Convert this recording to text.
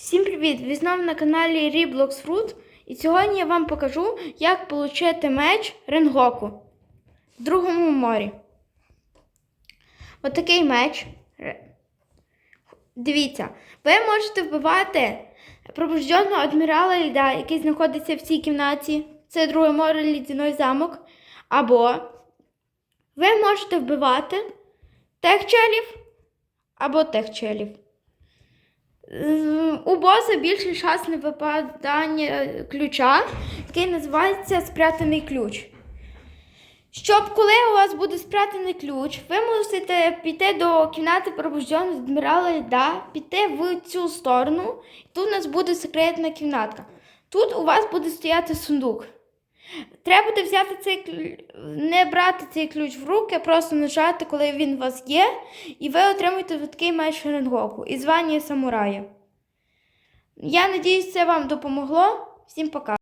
Всім привіт! Ви знову на каналі Roblox Fruit. І сьогодні я вам покажу, як отримати меч Ренгоку в другому морі. Отакий меч. Дивіться, ви можете вбивати пробужденого адмірала Льда, який знаходиться в цій кімнаті. Це друге море лідяний замок. Або ви можете вбивати тех челів або тех челів. У боса більший шанс на випадання ключа, який називається спрятаний ключ. Щоб коли у вас буде спрятаний ключ, ви мусите піти до кімнати пробужденого адмірала Льда, піти в цю сторону, тут у нас буде секретна кімнатка. Тут у вас буде стояти сундук. Треба буде взяти цей ключ, не брати цей ключ в руки, а просто нажати, коли він у вас є, і ви отримуєте такий меч Ренгоку і звання самурая. Я надіюсь, це вам допомогло. Всім пока.